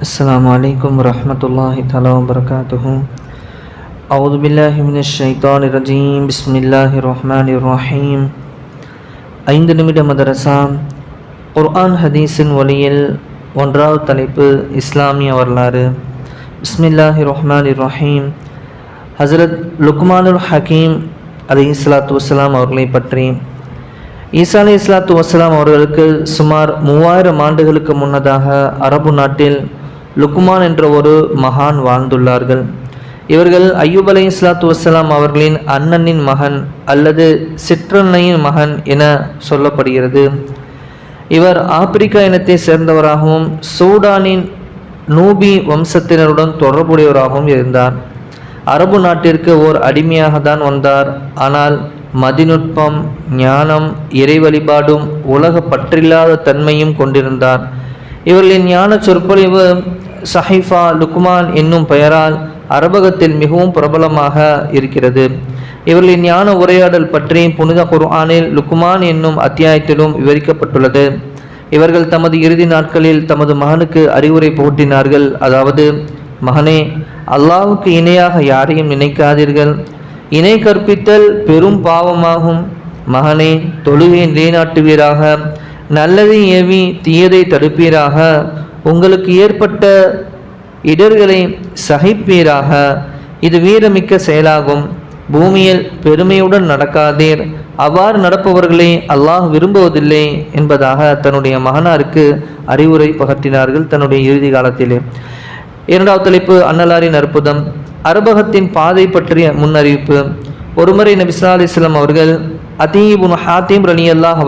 السلام عليكم ورحمة الله تعالى وبركاته أعوذ بالله من الشيطان الرجيم بسم الله الرحمن الرحيم ஐந்து நிமிட மதரசா குர்ஆன் ஹதீஸின் ஒளியில் ஒன்றாவது தலைப்பு இஸ்லாமிய வரலாறு பிஸ்மில்லாஹி ரஹ்மான் ரஹீம் ஹசரத் லுக்மானுல் ஹக்கீம் அலி இஸ்லாத்து வஸ்லாம் அவர்களை பற்றி ஈசா அலி இஸ்லாத்து வஸ்லாம் அவர்களுக்கு சுமார் மூவாயிரம் ஆண்டுகளுக்கு முன்னதாக அரபு நாட்டில் லுக்மான் என்ற ஒரு மகான் வாழ்ந்துள்ளார்கள். இவர்கள் ஐயூப் அலை இஸ்லாத்து வசலாம் அவர்களின் அண்ணனின் மகன் அல்லது சிற்றன்னையின் மகன் என சொல்லப்படுகிறது. இவர் ஆப்பிரிக்கா இனத்தை சேர்ந்தவராகவும் சூடானின் நூபி வம்சத்தினருடன் தொடர்புடையவராகவும் இருந்தார். அரபு நாட்டிற்கு ஓர் அடிமையாக தான் வந்தார். ஆனால் மதிநுட்பம் ஞானம் இறை வழிபாடும் உலக பற்றில்லாத தன்மையும் கொண்டிருந்தார். இவர்களின் ஞான சொற்பொழிவு சஹைஃபா லுக்மான் என்னும் பெயரால் அரபகத்தில் மிகவும் பிரபலமாக இருக்கிறது. இவர்களின் ஞான உரையாடல் பற்றி புனித குர்ஆனில் லுக்மான் என்னும் அத்தியாயத்திலும் விவரிக்கப்பட்டுள்ளது. இவர்கள் தமது இறுதி நாட்களில் தமது மகனுக்கு அறிவுரை போட்டினார்கள் அதாவது மகனே அல்லாவுக்கு இணையாக யாரையும் நினைக்காதீர்கள். இணை கற்பித்தல் பெரும் பாவமாகும். மகனே தொழுகை நிலைநாட்டுவீராக. நல்லதை ஏவி தீயதை தடுப்பீராக. உங்களுக்கு ஏற்பட்ட இடர்களை சகிப்பீராக. இது வீரமிக்க செயலாகும். பூமியில் பெருமையுடன் நடக்காதீர். அவ்வாறு நடப்பவர்களை அல்லாஹ் விரும்புவதில்லை என்பதாக தன்னுடைய மகனாருக்கு அறிவுரை பகற்றினார்கள் தன்னுடைய இறுதி காலத்திலே. இரண்டாவது தலைப்பு அன்னலாரின் அற்புதம். அரபகத்தின் பாதை பற்றிய முன்னறிவிப்பு. ஒருமுறை நபிசா அலிஸ்லாம் அவர்கள் அதீபுன் ஹாத்தீம் ரலி அல்லாஹ்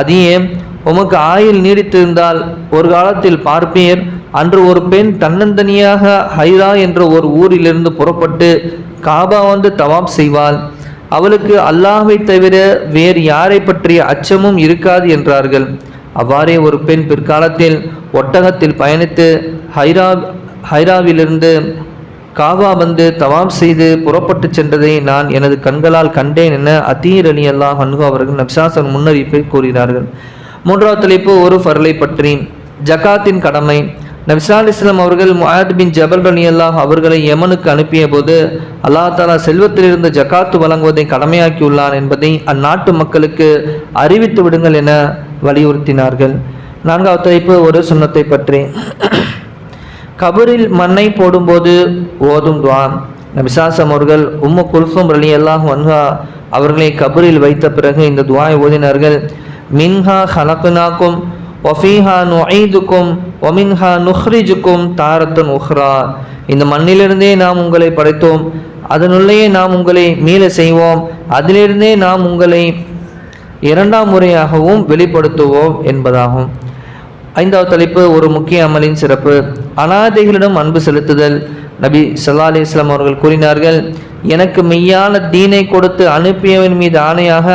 அது ஏன் உமக்கு ஆயில் நீடித்திருந்தால் ஒரு காலத்தில் பார்ப்பீர். அன்று ஒரு பெண் தன்னந்தனியாக ஹைரா என்ற ஒரு ஊரிலிருந்து புறப்பட்டு காபா வந்து தவாப் செய்வாள். அவளுக்கு அல்லாஹை தவிர வேறு யாரை பற்றிய அச்சமும் இருக்காது என்றார்கள். அவ்வாறே ஒரு பெண் பிற்காலத்தில் ஒட்டகத்தில் பயணித்து ஹைரா ஹைராவிலிருந்து காபா வந்து தவாம் செய்து புறப்பட்டு சென்றதை நான் எனது கண்களால் கண்டேன் என அத்தீர் அலி அல்லாஹ் அன்ஹு அவர்கள் நப்சாசன் முன்னறிவிப்பை கூறினார்கள். மூன்றாவது தலைப்பு ஒரு ஃபர்லை பற்றி. ஜகாத்தின் கடமை. நபிசால் இஸ்லாம் அவர்கள் முஹாத் பின் ஜபல் அலி அல்லாஹ் அவர்களை யமனுக்கு அனுப்பிய போது அல்லா தாலா செல்வத்திலிருந்து ஜகாத்து வழங்குவதை கடமையாக்கியுள்ளான் என்பதை அந்நாட்டு மக்களுக்கு அறிவித்து விடுங்கள் என வலியுறுத்தினார்கள். நான்காவது தலைப்பு ஒரு சுண்ணத்தை பற்றி. கபரில் மண்ணை போடும்போது ஓதும் துவான். நபிசாசம் அவர்கள் உம்மு குல்ஃபும் அலி அல்லாஹ் வன்ஹா அவர்களை கபரில் வைத்த பிறகு இந்த துவாயை ஓதினார்கள். மின்ஹா ஹலக்குனாக்கும் ஒஃபீஹா நுஐதுக்கும் ஒமின்ஹா நுஹ்ரிஜுக்கும் தாரத்தன் உஹ்ரா. இந்த மண்ணிலிருந்தே நாம் உங்களை படைத்தோம். அதனுள்ளேயே நாம் உங்களை மீள செய்வோம். அதிலிருந்தே நாம் உங்களை இரண்டாம் முறையாகவும் வெளிப்படுத்துவோம் என்பதாகும். ஐந்தாவது தலைப்பு ஒரு முக்கிய அமலின் சிறப்பு. அனாதைகளிடம் அன்பு செலுத்துதல். நபி சல்லா அலி இஸ்லாம் அவர்கள் கூறினார்கள் எனக்கு மெய்யான தீனை கொடுத்து அனுப்பியவன் மீது ஆணையாக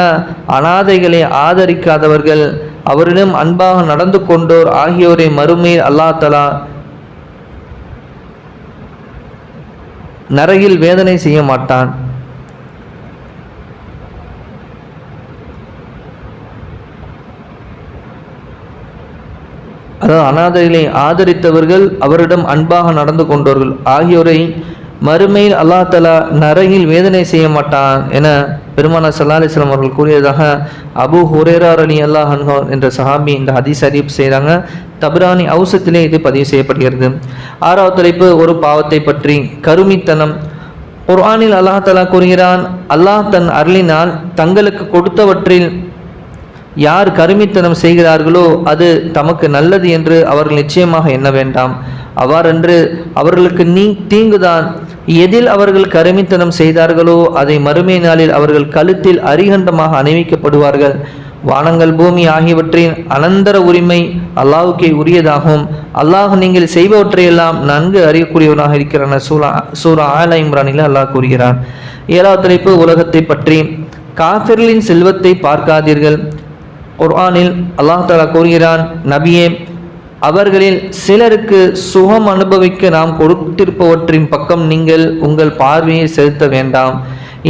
அனாதைகளை ஆதரிக்காதவர்கள் அவரிடம் அன்பாக நடந்து கொண்டோர் ஆகியோரை மறுமையில் அல்லா தலா நரகில் வேதனை செய்ய மாட்டான். அதாவது அனாதைகளை ஆதரித்தவர்கள் அவரிடம் அன்பாக நடந்து கொண்டவர்கள். ஆகியோரை மறுமையில் அல்லா தலா நரகில் வேதனை செய்ய மாட்டான் என பெருமான சல்லா அலிஸ்லாம் அவர்கள் கூறியதாக அபு ஹுரேரார் அலி அல்லாஹ் என்ற சஹாபி இந்த ஹதீஸ் அறிவிப்பு செய்கிறாங்க தபுரானி அவுசத்திலே இது பதிவு செய்யப்படுகிறது. ஆறாவது தலைப்பு ஒரு பாவத்தை பற்றி. கருமித்தனம். குர்ஆனில் அல்லாஹ் தலா கூறுகிறான் அல்லாஹ் தன் அருளினால் தங்களுக்கு கொடுத்தவற்றில் யார் கருமித்தனம் செய்கிறார்களோ அது தமக்கு நல்லது என்று அவர்கள் நிச்சயமாக எண்ண வேண்டாம். அவ்வாறன்று அவர்களுக்கு நீ தீங்குதான். எதில் அவர்கள் கருமித்தனம் செய்தார்களோ அதை மறுமை நாளில் அவர்கள் கழுத்தில் அரிகண்டமாக அணிவிக்கப்படுவார்கள். வானங்கள் பூமி ஆகியவற்றின் அனந்தர உரிமை அல்லாஹுக்கே உரியதாகும். அல்லாஹ் நீங்கள் செய்பவற்றையெல்லாம் நன்கு அறியக்கூடியவனாக இருக்கிறான. சூரா சூரா ஆலா இம்ரானில் அல்லாஹ் கூறுகிறான். ஏழாவது தலைப்பு உலகத்தை பற்றி. காஃபிர்களின் செல்வத்தை பார்க்காதீர்கள். குர்ஆனில் அல்லாஹ் தாலா கூறுகிறான் நபியே அவர்களில் சிலருக்கு சுகம் அனுபவிக்க நாம் கொடுத்திருப்பவற்றின் பக்கம் நீங்கள் உங்கள் பார்வையை செலுத்த வேண்டாம்.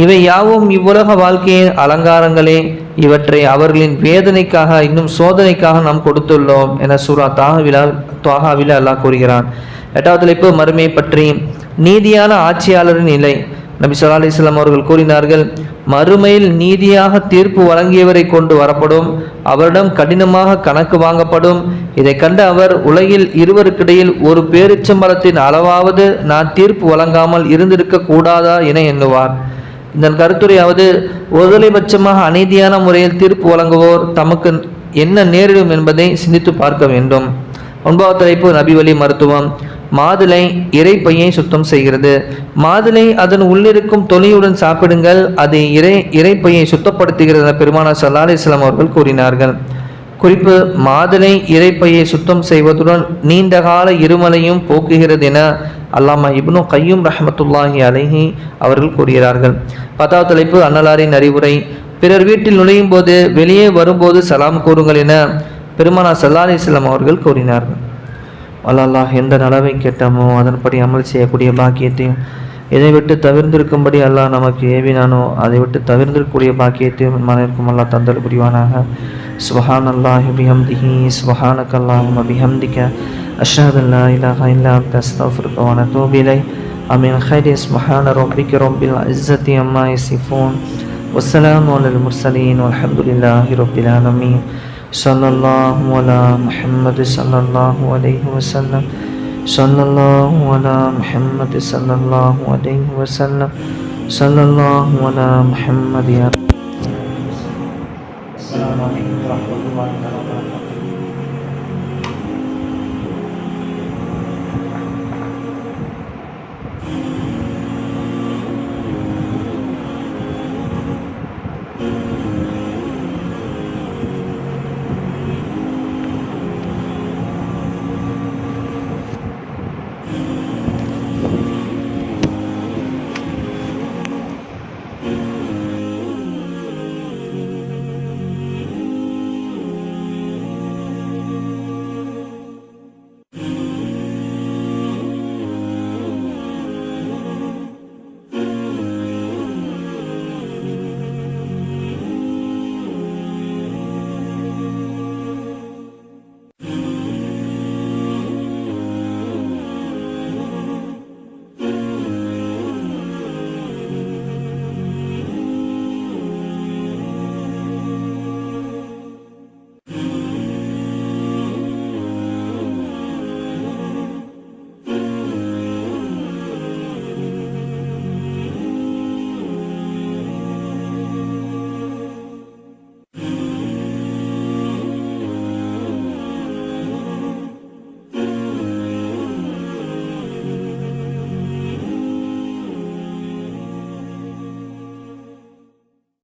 இவை யாவும் இவ்வுலக வாழ்க்கையின் அலங்காரங்களே. இவற்றை அவர்களின் வேதனைக்காக இன்னும் சோதனைக்காக நாம் கொடுத்துள்ளோம் என சூரா தாகவிலா தாகாவில அல்லாஹ் கூறுகிறான். எட்டாவது தலைப்பு மறுமை பற்றி. நீதியான ஆட்சியாளரின் நிலை. நபி சொல்லா அலிஸ்லாம் அவர்கள் கூறினார்கள் மறுமையில் நீதியாக தீர்ப்பு வழங்கியவரை கொண்டு வரப்படும். அவரிடம் கடினமாக கணக்கு வாங்கப்படும். இதை கண்ட அவர் உலகில் இருவருக்கிடையில் ஒரு பேரிச்சம்பளத்தின் அளவாவது நான் தீர்ப்பு வழங்காமல் இருந்திருக்க கூடாதா என எண்ணுவார். இதன் கருத்துரையாவது ஒருதலைபட்சமாக அநீதியான முறையில் தீர்ப்பு வழங்குவோர் தமக்கு என்ன நேரிடும் என்பதை சிந்தித்து பார்க்க வேண்டும். ஒன்பதாவது தலைப்பு நபிவழி மருத்துவம். மாதுளை இறைப்பையை சுத்தம் செய்கிறது. மாதுளை அதன் உள்ளிருக்கும் தொலியுடன் சாப்பிடுங்கள். அது இறை இறைப்பையை சுத்தப்படுத்துகிறது என பெருமானா சல்லா அலிஸ்லாம் அவர்கள் கூறினார்கள். குறிப்பு மாதுளை இறைப்பையை சுத்தம் செய்வதுடன் நீண்டகால இருமலையும் போக்குகிறது என அல்லாமா இப்னு கையும் ரஹமத்துல்லாஹி அலஹி அவர்கள் கூறுகிறார்கள். பத்தாவது தலைப்பு அன்னலாரின் அறிவுரை. பிறர் வீட்டில் நுழையும் போது வெளியே வரும்போது சலாம் கூறுங்கள் என பெருமானா சல்லாலி இஸ்லாம் அவர்கள் கூறினார்கள் அல்லாஹ் எந்த நலவை கேட்டமோ அதன்படி அமல் செய்யக்கூடிய பாக்கியத்தையும் இதை விட்டு தவிர்ந்திருக்கும்படி அல்லாஹ் நமக்கு ஏவினானோ அதை விட்டு தவிர்ந்திருக்கக்கூடிய பாக்கியத்தையும் மனதிற்கும் அல்லாஹ் தந்தல் புரிவானாக. சுபஹான் அல்லாஹ் பிஹம்திஹி சுபஹானக் அல்லாஹும் அபிஹம்திக்க அஷ்ஹது அல்லா இலாஹா இல்லா அஸ்தஃபுர்கவான தோபிலை அமீன். ஹைரி சுபஹான ரொம்பிக்கு ரொம்பில் இஸ்ஸத்தி அம்மா இசிஃபோன் வசலாம் அலல் முர்சலீன் அலமதுல்லாஹி ரொபிலானமீன் صلى الله على محمد صلى الله عليه وسلم. صلى الله على محمد صلى الله عليه وسلم. صلى الله على محمد السلام عليكم ورحمة الله وبركاته.